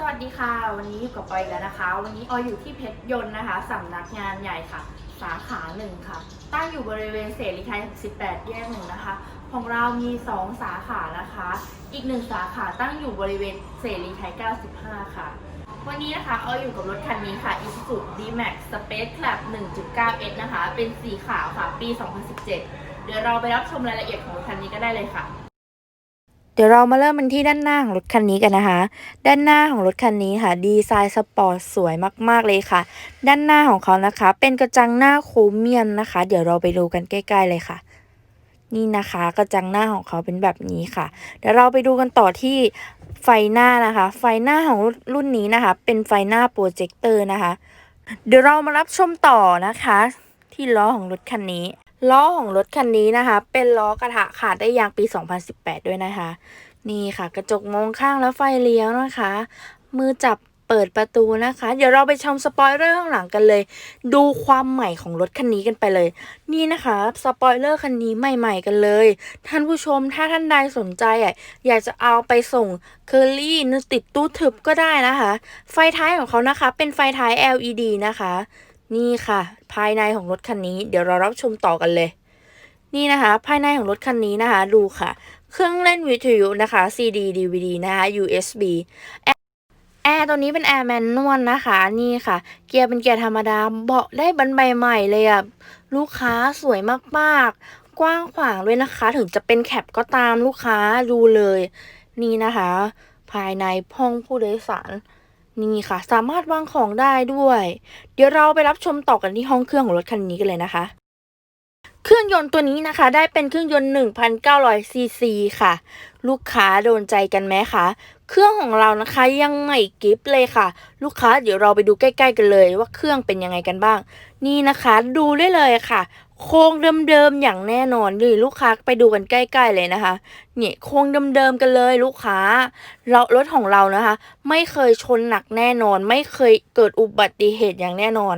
สวัสดีค่ะ วันนี้อยู่กับออยแล้วนะคะ วันนี้ออยอยู่ที่เพชรยนต์นะคะสำนักงานใหญ่ค่ะ สาขาหนึ่งค่ะ ตั้งอยู่บริเวณเสรีไทย18แยกหนึ่งนะคะ ของเรามี 2 สาขานะคะ อีกหนึ่งสาขาตั้งอยู่บริเวณเสรีไทย 95 ค่ะ วันนี้นะคะออยอยู่กับรถคันนี้ค่ะ Isuzu D-Max Space Club 1.9S นะคะ เป็นสีขาวค่ะ ปี 2017 เดี๋ยวเราไปรับชมรายละเอียดของรถคันนี้ก็ได้เลยค่ะ เดี๋ยวเรามาเริ่มกันที่ด้านหน้าของรถคันนี้กันนะคะ ด้านหน้าของรถคันนี้ค่ะ ดีไซน์สปอร์ตสวยมาก ๆ เลยค่ะ ด้านหน้าของเขานะคะ เป็นกระจังหน้าโครเมียมนะคะ เดี๋ยวเราไปดูกันใกล้ ๆ เลยค่ะ นี่นะคะกระจังหน้าของเขาเป็นแบบนี้ค่ะ เดี๋ยวเราไปดูกันต่อที่ไฟหน้านะคะ ไฟหน้าของรุ่นนี้นะคะ เป็นไฟหน้าโปรเจคเตอร์นะคะ เดี๋ยวเรามารับชมต่อนะคะ ที่ล้อของรถคันนี้ ล้อของรถคันนี้นะคะ เป็นล้อกระทะขาดได้ยางปี 2018 ด้วยนะคะ นี่ค่ะ กระจกมองข้างและไฟเลี้ยวนะคะ มือจับเปิดประตูนะคะ เดี๋ยวเราไปชมสปอยเลอร์ข้างหลังกันเลย ดูความใหม่ของรถคันนี้กันไปเลย นี่นะคะสปอยเลอร์คันนี้ใหม่ ๆ กันเลย ท่านผู้ชมถ้าท่านใดสนใจอะอยากจะเอาไปส่งเคอรี่นติดตู้ทึบก็ได้นะคะ ไฟท้ายของเขานะคะ เป็นไฟท้าย LED นะคะ นี่ค่ะ ภายในของรถคันนี้ เดี๋ยวเรารับชมต่อกันเลย นี่นะคะ ภายในของรถคันนี้นะคะ ดูค่ะ เครื่องเล่นวิทยุนะคะ CD DVD นะคะ USB แอร์ตัวนี้เป็นแอร์แมนนวลนะคะ นี่ค่ะ เกียร์เป็นเกียร์ธรรมดาเบาะได้บันใบใหม่เลยอะลูกค้าสวยมากๆ กว้างขวางด้วยนะคะ ถึงจะเป็นแคปก็ตามลูกค้าดูเลย นี่นะคะ ภายในห้องผู้โดยสาร นี่ค่ะ สามารถวางของได้ด้วย เดี๋ยวเราไปรับชมต่อกันที่ห้องเครื่องของรถคันนี้กันเลยนะคะ เครื่องยนต์ตัวนี้นะคะ ได้เป็นเครื่องยนต์ 1,900ซีซีค่ะ ลูกค้าโดนใจกันไหมคะ เครื่องของเรานะคะยังใหม่กิฟเลยค่ะ ลูกค้าเดี๋ยวเราไปดูใกล้ ๆ กันเลยว่าเครื่องเป็นยังไงกันบ้าง นี่นะคะ ดูได้เลยค่ะ โครงเดิมๆอย่างแน่นอนเลยลูกค้าไปดูกันใกล้ ๆ เลยนะคะเนี่ยโครงเดิมๆกันเลยลูกค้าเรารถของเรานะคะ ไม่เคยชนหนักแน่นอน ไม่เคยเกิดอุบัติเหตุอย่างแน่นอน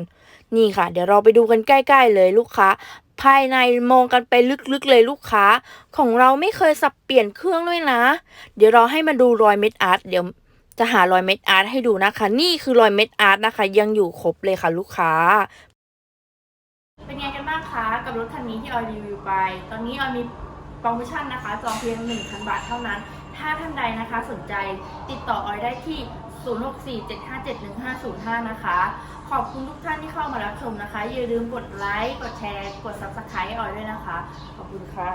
นี่ค่ะ เดี๋ยวเราไปดูกันใกล้ ๆ เลยลูกค้า ภายในมองกันไปลึกๆเลยลูกค้า ของเราไม่เคยสับเปลี่ยนเครื่องด้วยนะ เดี๋ยวเราให้มาดูรอยเม็ดอาร์ตเดี๋ยวจะหารอยเม็ดอาร์ตให้ดูนะคะ นี่คือรอยเม็ดอาร์ตนะคะ ยังอยู่ครบเลยค่ะ ลูกค้าเป็นไงกัน กับรถคันนี้ที่ออยรีวิวไป ตอนนี้ออยมีโปรโมชั่นนะคะ จองเพียง 1,000 บาทเท่านั้น ถ้าท่านใดนะคะสนใจติดต่อออยได้ที่ 0647571505 นะคะ ขอบคุณทุกท่านที่เข้ามารับชมนะคะ อย่าลืมกดไลค์ กดแชร์ กด Subscribe ออยด้วยนะคะ ขอบคุณค่ะ